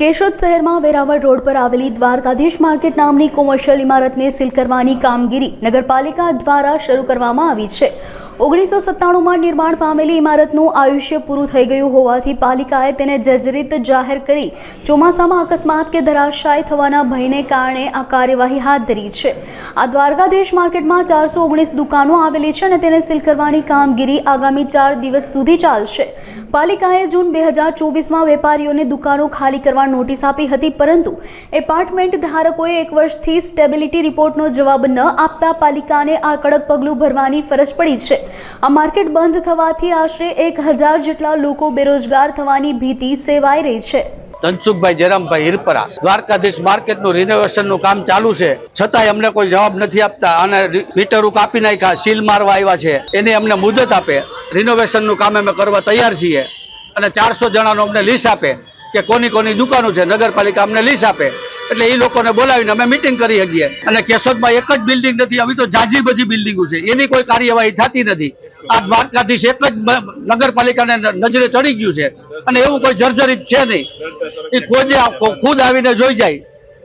કેશોદ શહેરમાં વેરાવળ રોડ પર આવેલી દ્વારકાધીશ માર્કેટ નામની કોમર્શિયલ ઇમારતને સીલ કરવાની કામગીરી નગરપાલિકા દ્વારા શરૂ કરવામાં આવી છે. ઓગણીસો સત્તાણુંમાં નિર્માણ પામેલી ઇમારતનું આયુષ્ય પૂરું થઈ ગયું હોવાથી પાલિકાએ તેને જર્જરિત જાહેર કરી ચોમાસામાં અકસ્માત કે ધરાશાય થવાના ભયને કારણે આ કાર્યવાહી હાથ ધરી છે. આ દ્વારકાધીશ માર્કેટમાં ચારસો ઓગણીસ દુકાનો આવેલી છે અને તેને સીલ કરવાની કામગીરી આગામી ચાર દિવસ સુધી ચાલશે. પાલિકાએ જૂન બે હજાર ચોવીસમાં વેપારીઓને દુકાનો ખાલી કરવા નોટિસ આપી હતી, પરંતુ એપાર્ટમેન્ટ ધારકોએ એક વર્ષથી સ્ટેબિલિટી રિપોર્ટનો જવાબ ન આપતા પાલિકાને આ કડક પગલું ભરવાની ફરજ પડી છે. આ માર્કેટ બંધ થવાથી આશરે એક હજાર જેટલા લોકો બેરોજગાર થવાની ભીતિ સેવાઈ રહી છે. ધનસુખભાઈ જયરામભાઈ હિરપરા, દ્વારકાધીશ માર્કેટનું રિનોવેશનનું કામ ચાલુ છે. છતાંય અમને કોઈ જવાબ નથી આપતા અને મીટરો કાપી નાખ્યા, સીલ મારવા આવ્યા છે. એની અમને મુદત આપે. રિનોવેશનનું કામ અમે કરવા તૈયાર છીએ. અને ચારસો જણાનો અમને લીસ આપે કે કોની કોની દુકાનો છે. નગરપાલિકા અમને લીસ આપે. એટલે એ લોકોને બોલાવીને અમે મિટિંગ કરી શકીએ. અને કેશોદમાં એક જ બિલ્ડિંગ નથી, આવી તો જાજી બધી બિલ્ડિંગો છે. એની કોઈ કાર્યવાહી થતી નથી. આ દ્વારકાધીશ એક જ નગરપાલિકાને નજરે ચડી ગયું છે. અને એવું કોઈ જર્જરિત છે નહીં. એ કોઈને ખુદ આવીને જોઈ જાય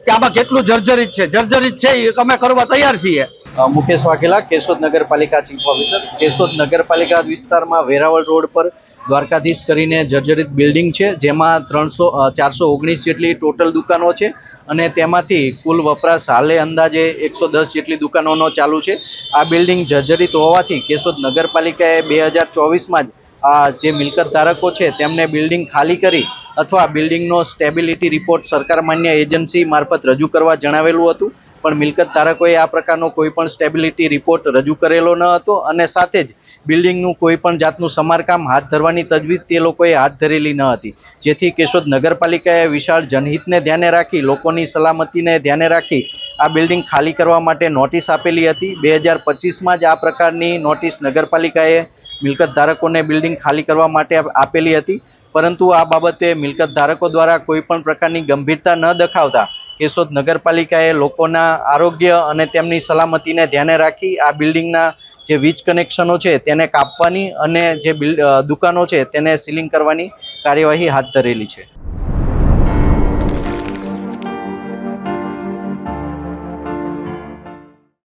કે આમાં કેટલું જર્જરિત છે. જર્જરિત છે એ અમે કરવા તૈયાર છીએ. મુકેશ વાઘેલા, કેશોદ નગરપાલિકા ચીફ ઓફિસર કેશોદ નગરપાલિકા વિસ્તારમાં વેરાવળ રોડ પર દ્વારકાધીશ કરીને જર્જરિત બિલ્ડિંગ છે, જેમાં ત્રણસો ચારસો ઓગણીસ જેટલી ટોટલ દુકાનો છે અને તેમાંથી કુલ વપરાશ હાલે અંદાજે એકસો દસ જેટલી દુકાનોનો ચાલુ છે. આ બિલ્ડિંગ જર્જરિત હોવાથી કેશોદ નગરપાલિકાએ બે હજાર ચોવીસમાં જ આ જે મિલકત ધારકો છે તેમને બિલ્ડિંગ ખાલી કરી અથવા બિલ્ડિંગનો સ્ટેબિલિટી રિપોર્ટ સરકાર માન્ય એજન્સી મારફત રજૂ કરવા જણાવેલું હતું. પણ મિલકત ધારકોએ આ પ્રકારનો કોઈ પણ સ્ટેબિલિટી રિપોર્ટ રજૂ કરેલો ન હતો અને સાથે જ બિલ્ડિંગનું કોઈ પણ જાતનું સમારકામ હાથ ધરવાની તજવીજ તે લોકોએ હાથ ધરેલી ન હતી. જેથી કેશોદ નગરપાલિકાએ વિશાળ જનહિતને ધ્યાને રાખી, લોકોની સલામતીને ધ્યાને રાખી આ બિલ્ડિંગ ખાલી કરવા માટે નોટિસ આપેલી હતી. બે હજાર પચીસમાં જ આ પ્રકારની નોટિસ નગરપાલિકાએ મિલકત ધારકોને બિલ્ડિંગ ખાલી કરવા માટે આપેલી હતી. પરંતુ આ બાબતે મિલકત ધારકો દ્વારા કોઈ પણ પ્રકારની ગંભીરતા ન દખાવતા કેશોદ નગરપાલિકાએ લોકોના આરોગ્ય અને તેમની સલામતીને ધ્યાને રાખી આ બિલ્ડિંગના જે વીજ કનેક્શનો છે તેને કાપવાની અને જે દુકાનો છે તેને સીલિંગ કરવાની કાર્યવાહી હાથ ધરેલી છે.